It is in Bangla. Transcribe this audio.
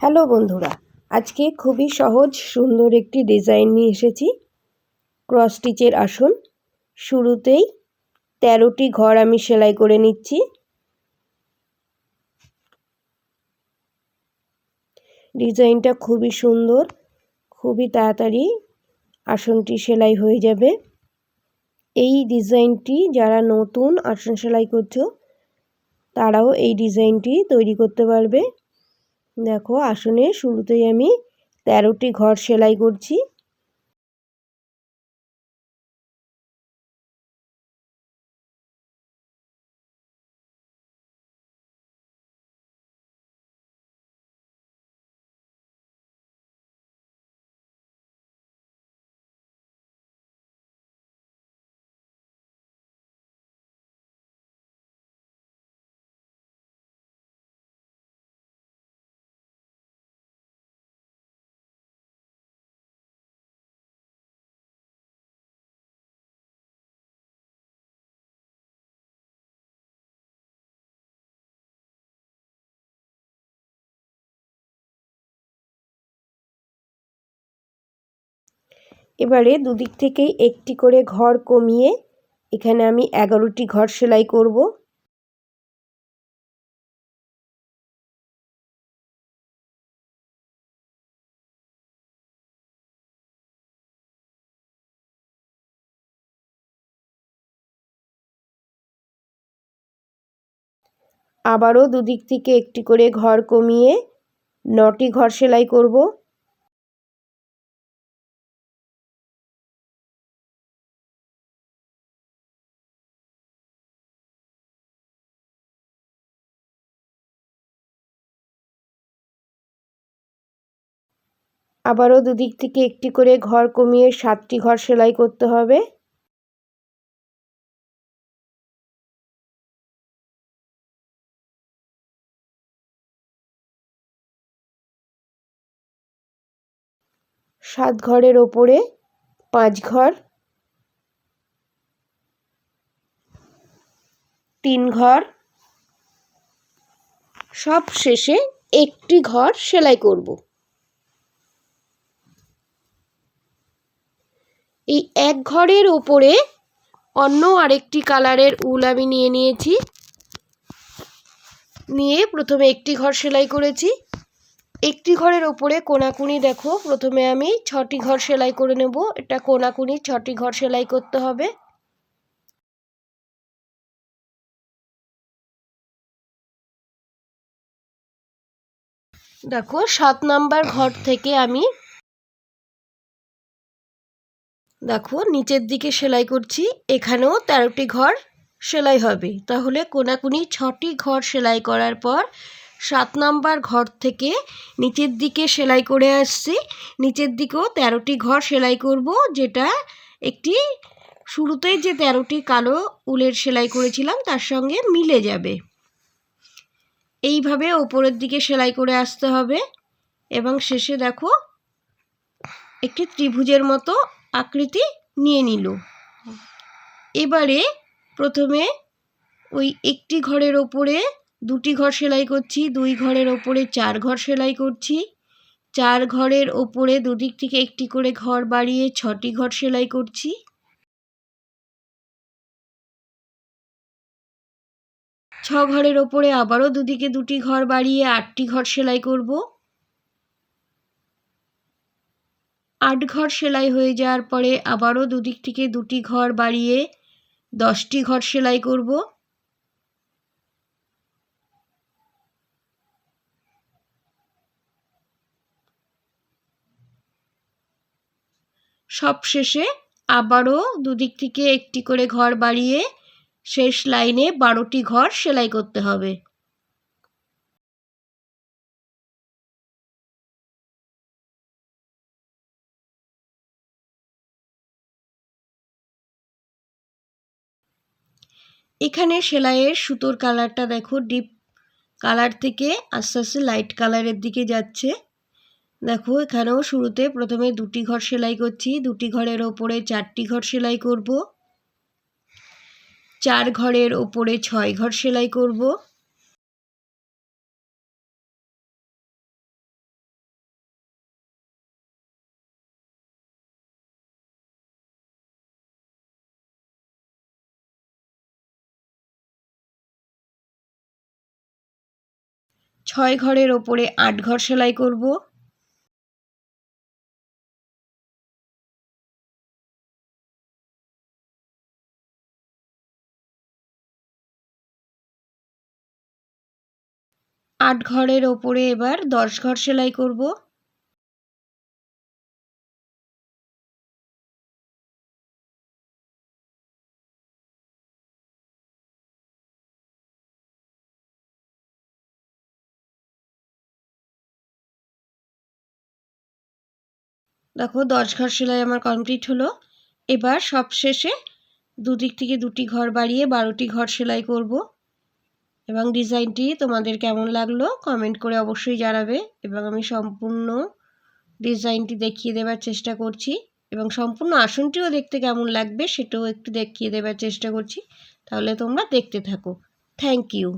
হ্যালো বন্ধুরা, আজকে খুবই সহজ, সুন্দর একটি ডিজাইন নিয়ে এসেছি। ক্রস স্টিচের আসন শুরুতেই তেরোটি ঘর আমি সেলাই করে নিচ্ছি। ডিজাইনটা খুবই সুন্দর, খুবই তাড়াতাড়ি আসনটি সেলাই হয়ে যাবে। এই ডিজাইনটি যারা নতুন আসন সেলাই করছ, তারাও এই ডিজাইনটি তৈরি করতে পারবে। দেখো আসনে শুরুতেই আমি তেরোটি ঘর সেলাই করছি। এবারে দুদিক থেকেই একটি করে ঘর কমিয়ে এখানে আমি এগারোটি ঘর সেলাই করব। আবারও দুদিক থেকে একটি করে ঘর কমিয়ে নটি ঘর সেলাই করব। আবারও দুদিক থেকে একটি করে ঘর কমিয়ে সাতটি ঘর সেলাই করতে হবে। সাত ঘরের ওপরে পাঁচ ঘর, তিন ঘর। সব শেষে একটি ঘর সেলাই করব। এই এক ঘরের ওপরে অন্য আরেকটি কালারের উল আমি নিয়ে নিয়েছি। নিয়ে প্রথমে একটি ঘর সেলাই করেছি। একটি ঘরের ওপরে কোনাকুনি দেখো, প্রথমে আমি ছটি ঘর সেলাই করে নেব। এটা কোনাকুনি ছটি ঘর সেলাই করতে হবে। দেখো, সাত নাম্বার ঘর থেকে আমি দেখো, নিচের দিকে সেলাই করছি, এখানেও তেরোটি ঘর সেলাই হবে। তাহলে কোনাকুনি ছটি ঘর সেলাই করার পর সাত নাম্বার ঘর থেকে নিচের দিকে সেলাই করে আসছি। নিচের দিকেও তেরোটি ঘর সেলাই করব, যেটা একটি শুরুতেই যে তেরোটি কালো উলের সেলাই করেছিলাম, তার সঙ্গে মিলে যাবে। এইভাবে ওপরের দিকে সেলাই করে আসতে হবে। এবং শেষে দেখো, একটি ত্রিভুজের মতো আকৃতি নিয়ে নিল। এবারে প্রথমে ওই একটি ঘরের ওপরে দুটি ঘর সেলাই করছি, দুই ঘরের ওপরে চার ঘর সেলাই করছি। চার ঘরের ওপরে দুদিক থেকে একটি করে ঘর বাড়িয়ে ছটি ঘর সেলাই করছি। ছ ঘরের ওপরে আবারও দুদিকে দুটি ঘর বাড়িয়ে আটটি ঘর সেলাই করব। আট ঘর সেলাই হয়ে যাওয়ার পরে আবারও দুদিক থেকে দুটি ঘর বাড়িয়ে দশটি ঘর সেলাই করব। সবশেষে আবারও দুদিক থেকে একটি করে ঘর বাড়িয়ে শেষ লাইনে বারোটি ঘর সেলাই করতে হবে। এখানে সেলাইয়ের সুতোর কালারটা দেখো ডিপ কালার থেকে আস্তে আস্তে লাইট কালারের দিকে যাচ্ছে। দেখো, এখানেও শুরুতে প্রথমে দুটি ঘর সেলাই করছি, দুটি ঘরের ওপরে চারটি ঘর সেলাই করব। চার ঘরের ওপরে ছয় ঘর সেলাই করব। ছয় ঘরের ওপরে আট ঘর সেলাই করব। আট ঘরের ওপরে এবার দশ ঘর সেলাই করব। দেখো দশ ঘর সেলাই আমার কমপ্লিট হলো। এবার সব শেষে দুদিক থেকে দুটি ঘর বাড়িয়ে বারোটি ঘর সেলাই করব। এবং ডিজাইনটি তোমাদের কেমন লাগল কমেন্ট করে অবশ্যই জানাবে এবং আমি সম্পূর্ণ ডিজাইনটি দেখিয়ে দেওয়ার চেষ্টা করছি এবং সম্পূর্ণ আসনটিও দেখতে কেমন লাগবে সেটাও একটু দেখিয়ে দেওয়ার চেষ্টা করছি। তাহলে তোমরা দেখতে থাকো। Thank you